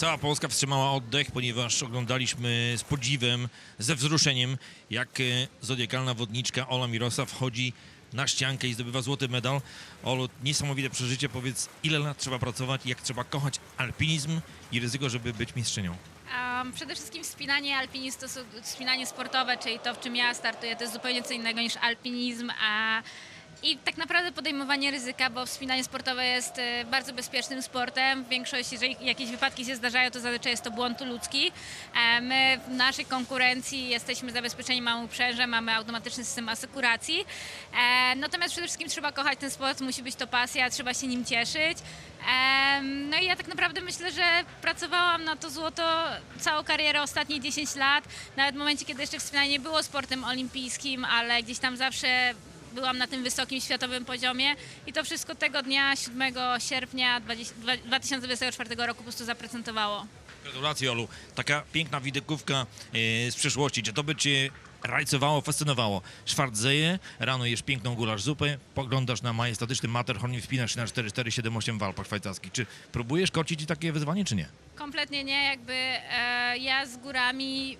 Cała Polska wstrzymała oddech, ponieważ oglądaliśmy z podziwem, ze wzruszeniem, jak e, zodiakalna wodniczka Ola Mirosa wchodzi na ściankę i zdobywa złoty medal. Olu, niesamowite przeżycie. Powiedz, ile lat trzeba pracować, jak trzeba kochać alpinizm i ryzyko, żeby być mistrzynią? Um, przede wszystkim wspinanie alpinizm to wspinanie sportowe, czyli to, w czym ja startuję, to jest zupełnie co innego niż alpinizm, a i tak naprawdę podejmowanie ryzyka, bo wspinanie sportowe jest e, bardzo bezpiecznym sportem. Większość, jeżeli jakieś wypadki się zdarzają, to zazwyczaj jest to błąd ludzki. E, My w naszej konkurencji jesteśmy zabezpieczeni małą uprzęże, mamy automatyczny system asekuracji. E, Natomiast przede wszystkim trzeba kochać ten sport, musi być to pasja, trzeba się nim cieszyć. No i ja tak naprawdę myślę, że pracowałam na to złoto całą karierę, ostatnie 10 lat, nawet w momencie, kiedy jeszcze wspinanie nie było sportem olimpijskim, ale gdzieś tam zawsze byłam na tym wysokim światowym poziomie i to wszystko tego dnia, 7 sierpnia 20 2024 roku po prostu zaprezentowało. Gratulacje, Olu. Taka piękna widokówka e, z przeszłości. Czy to by cię rajcowało, fascynowało? Szwartzeje, rano jesz piękną gulasz zupę, poglądasz na majestatyczny Matterhorn i wspinasz się na 4478 w Alpach szwajcarskich. Czy próbujesz kocić takie wyzwanie, czy nie? Kompletnie nie, jakby e, ja z górami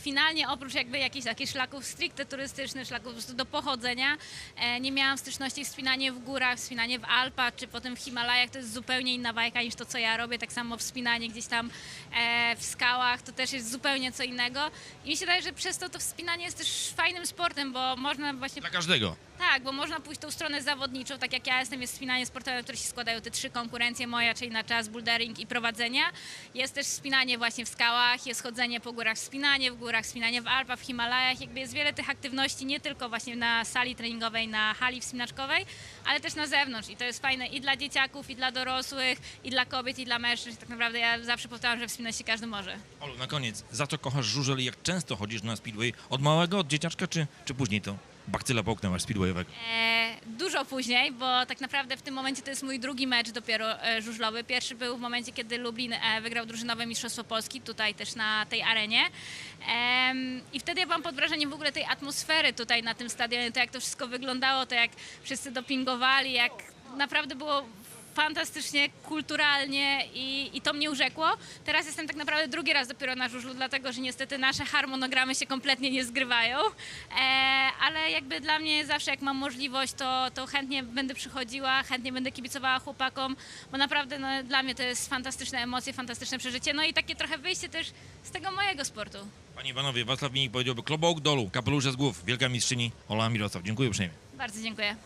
finalnie oprócz jakby jakichś takich szlaków stricte turystycznych, szlaków do pochodzenia, e, nie miałam styczności wspinanie w górach, wspinanie w Alpach, czy potem w Himalajach, to jest zupełnie inna bajka niż to, co ja robię, tak samo wspinanie gdzieś tam e, w skałach, to też jest zupełnie co innego i mi się wydaje, że przez to to wspinanie jest też fajnym sportem, bo można właśnie Dla każdego. tak, bo można pójść tą stronę zawodniczą, tak jak ja jestem, jest wspinanie sportowe, w które się składają te trzy konkurencje moja, czyli na czas, bouldering i prowadzenia. Jest też wspinanie właśnie w skałach, jest chodzenie po górach, wspinanie w górach, wspinanie w Alpach, w Himalajach. Jakby jest wiele tych aktywności, nie tylko właśnie na sali treningowej, na hali wspinaczkowej, ale też na zewnątrz. I to jest fajne i dla dzieciaków, i dla dorosłych, i dla kobiet, i dla mężczyzn. Tak naprawdę ja zawsze powtarzam, że wspinać się każdy może. Olu, na koniec, za co kochasz żużel i jak często chodzisz na speedway? Od małego, od dzieciaczka, czy, czy później to bakcyla połknęłaś speedwayowego? E, dużo później, bo tak naprawdę w tym momencie to jest mój drugi mecz dopiero e, żużlowy. Pierwszy był w momencie, kiedy Lublin e, wygrał drużynowe Mistrzostwo Polski, tutaj też na tej arenie. Em, I wtedy ja byłam pod wrażeniem w ogóle tej atmosfery tutaj na tym stadionie, to jak to wszystko wyglądało, to jak wszyscy dopingowali, jak naprawdę było fantastycznie, kulturalnie i, i to mnie urzekło. Teraz jestem tak naprawdę drugi raz dopiero na żużlu, dlatego że niestety nasze harmonogramy się kompletnie nie zgrywają, e, ale jakby dla mnie zawsze jak mam możliwość, to, to chętnie będę przychodziła, chętnie będę kibicowała chłopakom, bo naprawdę no, dla mnie to jest fantastyczne emocje, fantastyczne przeżycie, no i takie trochę wyjście też z tego mojego sportu. Panie i panowie, Wacław Minik powiedziałby klobołk dolu, kapelusze z głów, wielka mistrzyni Ola Mirosław. Dziękuję uprzejmie. Bardzo dziękuję.